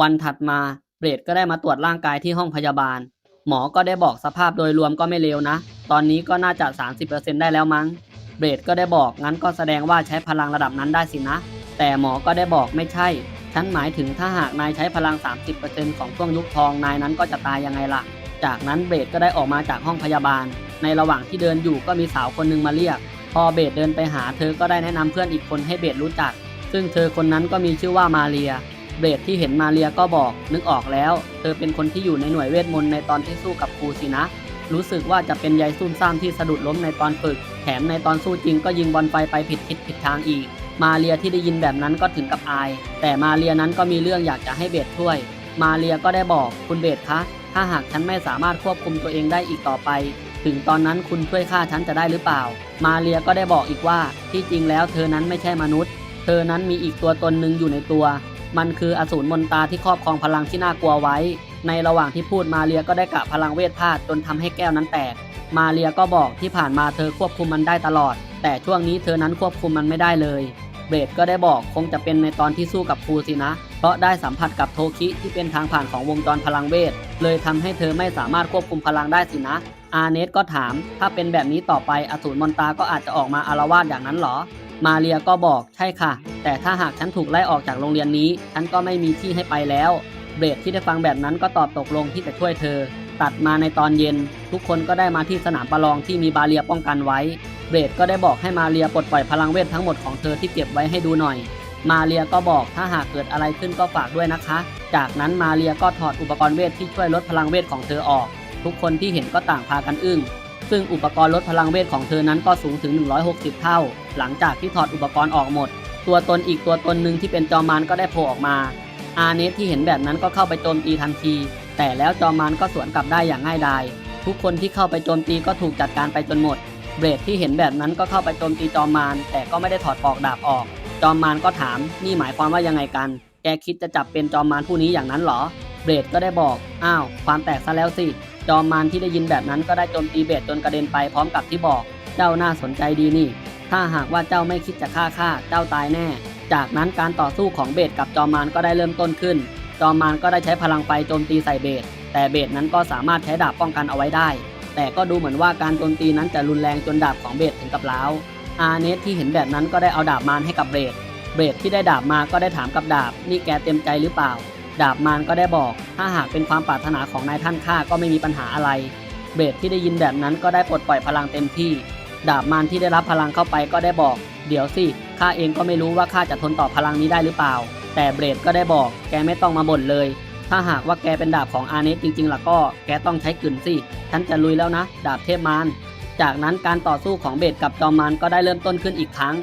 วันถัดมาเบรดก็ได้มาตรวจร่างกายที่ห้องพยาบาล หมอก็ได้บอกสภาพโดยรวมก็ไม่เลวนะ ตอนนี้ก็น่าจะ 30%ได้แล้วมั้ง เบรดก็ได้บอกงั้นก็แสดงว่าใช้พลังระดับนั้นได้สินะ แต่หมอก็ได้บอกไม่ใช่ ฉันหมายถึงถ้าหากนายใช้พลัง 30%ของช่วงยุคทองนายนั้นก็จะตายยังไงล่ะ จากนั้นเบรดก็ได้ออกมาจากห้องพยาบาล ในระหว่างที่เดินอยู่ก็มีสาวคนหนึงมาเรียก พอเบรดเดินไปหาเธอก็ได้แนะนำเพื่อนอีกคนให้เบรดรู้จัก ซึ่งเธอคนนั้นก็มีชื่อว่ามาเรีย เบรดที่เห็นมาเรียก็บอกนึกออกแล้ว เธอเป็นคนที่อยู่ในหน่วยเวทมนต์ในตอนที่สู้กับครูสินะ รู้สึกว่าจะเป็นยายซุ่มซ่ามที่สะดุดล้มในตอนฝึก แถมในตอนสู้จริงก็ยิงบอลไฟไปผิดทิศผิดทางอีก มาเรียที่ได้ยินแบบนั้นก็ถึงกับอาย แต่มาเรียนั้นก็มีเรื่องอยากจะให้เบรดช่วย มาเรียก็ได้บอกคุณเบรดคะ ถ้าหากฉันไม่สามารถควบคุมตัวเองได้อีกต่อไป ถึงตอนนั้นคุณช่วยฆ่าฉันจะได้หรือเปล่า มาเรียก็ได้บอกอีกว่า ที่จริงแล้วเธอนั้นไม่ใช่มนุษย์ เธอนั้นมีอีกตัวตนหนึ่งอยู่ในตัว มันคืออสูรมนตาที่ครอบครองพลังที่น่ากลัวไว้ ในระหว่างที่พูดมาเรียก็ได้กะพลังเวทพลาดจนทำให้แก้วนั้นแตก มาเรียก็บอกที่ผ่านมาเธอควบคุมมันได้ตลอด แต่ช่วงนี้เธอนั้นควบคุมมันไม่ได้เลยเบรดก็ได้บอกคงจะเป็นในตอนที่สู้กับครูสินะ เพราะได้สัมผัสกับโทคิที่เป็นทางผ่านของวงจรพลังเวท เลยทำให้เธอไม่สามารถควบคุมพลังได้สินะ อาเนสก็ถาม ถ้าเป็นแบบนี้ต่อไปอสูรมนตาก็อาจจะออกมาอารวาสอย่างนั้นหรอ มาเรียก็บอกใช่ค่ะ แต่ถ้าหากฉันถูกไล่ออกจากโรงเรียนนี้ ฉันก็ไม่มีที่ให้ไปแล้ว เบรดที่ได้ฟังแบบนั้นก็ตอบตกลงที่จะช่วยเธอ ตัดมาในตอนเย็น ทุกคนก็ได้มาที่สนามประลองที่มีบาเรียป้องกันไว้ เบรดก็ได้บอกให้มาเรียปลดปล่อยพลังเวททั้งหมดของเธอที่เก็บไว้ให้ดูหน่อย มาเรียก็บอกถ้าหากเกิดอะไรขึ้นก็ฝากด้วยนะคะ จากนั้นมาเรียก็ถอดอุปกรณ์เวทที่ช่วยลดพลังเวทของเธอออก ทุกคนที่เห็นก็ต่างพากันอึ้งซึ่งอุปกรณ์ลดพลังเวทของเธอนั้นก็สูงถึง 160 เท่า หลังจากที่ถอดอุปกรณ์ออกหมด ตัวตนอีกตัวตนหนึ่งที่เป็นจอมารก็ได้โผล่ออกมา อาเนสที่เห็นแบบนั้นก็เข้าไปโจมตีทันที แต่แล้วจอมารก็สวนกลับได้อย่างง่ายดาย ทุกคนที่เข้าไปโจมตีก็ถูกจัดการไปจนหมด เบรดที่เห็นแบบนั้นก็เข้าไปโจมตีจอมารแต่ก็ไม่ได้ถอดปลอกดาบออก จอมารก็ถาม นี่หมายความว่ายังไงกัน แกคิดจะจับเป็นจอมารผู้นี้อย่างนั้นเหรอ เบรดก็ได้บอก อ้าว ความแตกซะแล้วสิ จอมารที่ได้ยินแบบนั้นก็ได้โจมตีเบรดจนกระเด็นไปพร้อมกับที่บอก เจ้าน่าสนใจดีนี่ ถ้าหากว่าเจ้าไม่คิดจะฆ่าข้าเจ้าตายแน่ จากนั้นการต่อสู้ของเบรดกับจอมารก็ได้เริ่มต้นขึ้น จอมารก็ได้ใช้พลังไฟโจมตีใส่เบรดแต่เบรดนั้นก็สามารถใช้ดาบป้องกันเอาไว้ได้ แต่ก็ดูเหมือนว่าการโจมตีนั้นจะรุนแรงจนดาบของเบรดถึงกับร้าวอาเนสที่เห็นแบบนั้นก็ได้เอาดาบมารให้กับเบรดเบรดที่ได้ดาบมาก็ได้ถามกับดาบ นี่แกเต็มใจหรือเปล่า ดาบมารก็ได้บอก ถ้าหากเป็นความปรารถนาของนายท่านข้าก็ไม่มีปัญหาอะไร เบรดที่ได้ยินแบบนั้นก็ได้ปลดปล่อยพลังเต็มที่ ดาบมารที่ได้รับพลังเข้าไปก็ได้บอก เดี๋ยวสิข้าเองก็ไม่รู้ว่าข้าจะทนต่อพลังนี้ได้หรือเปล่า แต่เบรดก็ได้บอก แกไม่ต้องมาบ่นเลย ถ้าหากว่าแกเป็นดาบของอาเนสจริงๆล่ะก็ แกต้องใช้กลืนสิฉันจะลุยแล้วนะ ดาบเทพมารจากนั้นการต่อสู้ของเบรดกับจอมมารก็ได้เริ่มต้นขึ้นอีกครั้ง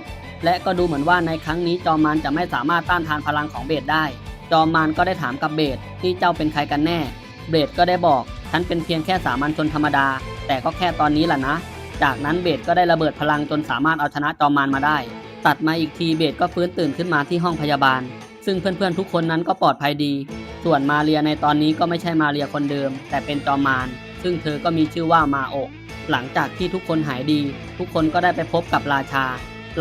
และก็ดูเหมือนว่าในครั้งนี้จอมมารจะไม่สามารถต้านทานพลังของเบรดได้ จอมมารก็ได้ถามกับเบรดที่เจ้าเป็นใครกันแน่ เบรดก็ได้บอกฉันเป็นเพียงแค่สามัญชนธรรมดา แต่ก็แค่ตอนนี้แหละนะ จากนั้นเบรดก็ได้ระเบิดพลังจนสามารถเอาชนะจอมมารมาได้ ตัดมาอีกทีเบรดก็ฟื้นตื่นขึ้นมาที่ห้องพยาบาล ซึ่งเพื่อนๆทุกคนนั้นก็ปลอดภัยดี ส่วนมาเรียในตอนนี้ก็ไม่ใช่มาเรียคนเดิม แต่เป็นจอมมารซึ่งเธอก็มีชื่อว่ามาโอะหลังจากที่ทุกคนหายดี ทุกคนก็ได้ไปพบกับราชา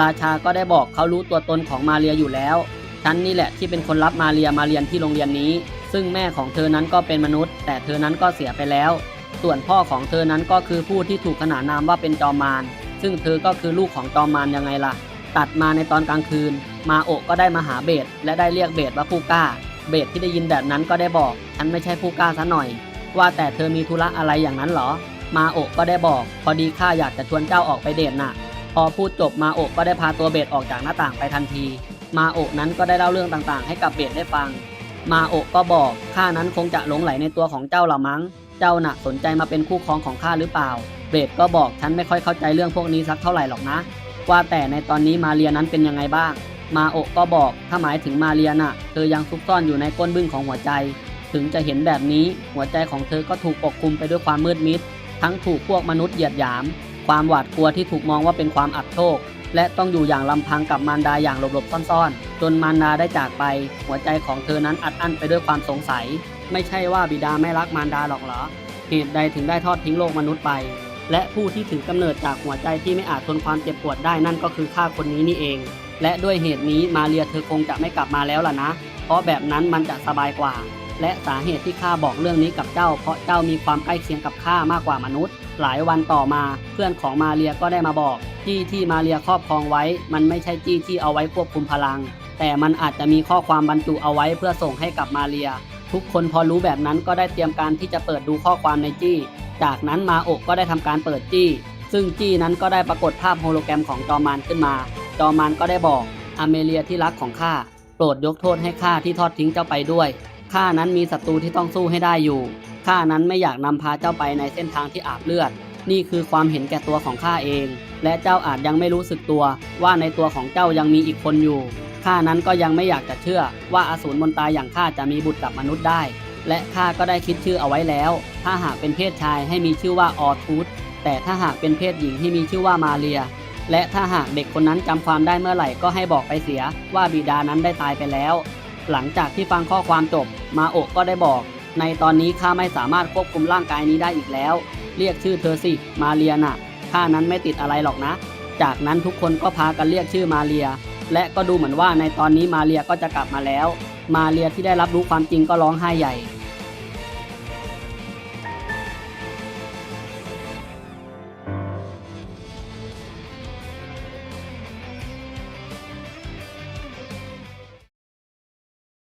ราชาก็ได้บอกเขารู้ตัวตนของมาเรียอยู่แล้วฉันนี่แหละที่เป็นคนรับมาเรียมาเรียนที่โรงเรียนนี้ ซึ่งแม่ของเธอนั้นก็เป็นมนุษย์ แต่เธอนั้นก็เสียไปแล้ว ส่วนพ่อของเธอนั้นก็คือผู้ที่ถูกขนานนามว่าเป็นจอมมารซึ่งเธอก็คือลูกของจอมมารยังไงล่ะ ตัดมาในตอนกลางคืน มาโอะก็ได้มาหาเบสและได้เรียกเบสว่าผู้กล้า เบสที่ได้ยินแบบนั้นก็ได้บอกฉันไม่ใช่ผู้กล้าซะหน่อย ว่าแต่เธอมีธุระอะไรอย่างนั้นเหรอ มาโอะก็ได้บอก พอดีข้าอยากจะชวนเจ้าออกไปเดทน่ะ พอพูดจบมาโอะก็ได้พาตัวเบสออกจากหน้าต่างไปทันที มาโอะนั้นก็ได้เล่าเรื่องต่างๆ ให้กับเบสได้ฟัง มาโอะก็บอกข้านั้นคงจะหลงไหลในตัวของเจ้าละมั้ง เจ้าน่ะสนใจมาเป็นคู่ครองของข้าหรือเปล่า เบสก็บอกฉันไม่ค่อยเข้าใจเรื่องพวกนี้สักเท่าไหร่หรอกนะ ว่าแต่ในตอนนี้มาเรียนั้นเป็นยังไงบ้าง มาโอก็บอกถ้าหมายถึงมาเรียน่ะ เธอยังซุกซ่อนอยู่ในก้นบึ้งของหัวใจ ถึงจะเห็นแบบนี้หัวใจของเธอก็ถูกปกคลุมไปด้วยความมืดมิด ทั้งถูกพวกมนุษย์เหยียดหยาม ความหวาดกลัวที่ถูกมองว่าเป็นความอับโชค และต้องอยู่อย่างลำพังกับมารดาอย่างหลบๆซ่อนๆ จนมารดาได้จากไป หัวใจของเธอนั้นอัดอั้นไปด้วยความสงสัย ไม่ใช่ว่าบิดาไม่รักมารดาหรอกเหรอ เหตุใดถึงได้ทอดทิ้งโลกมนุษย์ไป และผู้ที่ถือกำเนิดจากหัวใจที่ไม่อาจทนความเจ็บปวดได้นั่นก็คือข้าคนนี้นี่เอง และด้วยเหตุนี้มาเรียเธอคงจะไม่กลับมาแล้วล่ะนะ เพราะแบบนั้นมันจะสบายกว่า และสาเหตุที่ข้าบอกเรื่องนี้กับเจ้า เพราะเจ้ามีความใกล้เคียงกับข้ามากกว่ามนุษย์ หลายวันต่อมาเพื่อนของมาเรียก็ได้มาบอกจี้ที่มาเรียครอบครองไว้ มันไม่ใช่จี้ที่เอาไว้ควบคุมพลัง แต่มันอาจจะมีข้อความบรรจุเอาไว้เพื่อส่งให้กับมาเรีย ทุกคนพอรู้แบบนั้นก็ได้เตรียมการที่จะเปิดดูข้อความในจี้ จากนั้นมาโอกก็ได้ทำการเปิดจี้ ซึ่งจี้นั้นก็ได้ปรากฏภาพโฮโลแกรมของจอมานขึ้นมา จอมานก็ได้บอกอเมเลียที่รักของข้าโปรดยกโทษให้ข้าที่ทอดทิ้งเจ้าไปด้วยข้านั้นมีศัตรูที่ต้องสู้ให้ได้อยู่ข้านั้นไม่อยากนำพาเจ้าไปในเส้นทางที่อาบเลือด นี่คือความเห็นแก่ตัวของข้าเอง และเจ้าอาจยังไม่รู้สึกตัวว่าในตัวของเจ้ายังมีอีกคนอยู่ ข้านั้นก็ยังไม่อยากจะเชื่อว่าอสูรมนตายอย่างข้าจะมีบุตรกับมนุษย์ได้ และข้าก็ได้คิดชื่อเอาไว้แล้ว ถ้าหากเป็นเพศชายให้มีชื่อว่าออทูธแต่ถ้าหากเป็นเพศหญิงให้มีชื่อว่ามาเรีย และถ้าหากเด็กคนนั้นจำความได้เมื่อไหร่ก็ให้บอกไปเสียว่าบิดานั้นได้ตายไปแล้ว หลังจากที่ฟังข้อความจบ มาโอกก็ได้บอก ในตอนนี้ข้าไม่สามารถควบคุมร่างกายนี้ได้อีกแล้ว เรียกชื่อเธอสิมาเรียน่ะข้านั้นไม่ติดอะไรหรอกนะ จากนั้นทุกคนก็พากันเรียกชื่อมาเรีย และก็ดูเหมือนว่าในตอนนี้มาเรียก็จะกลับมาแล้ว มาเรียที่ได้รับรู้ความจริงก็ร้องไห้ใหญ่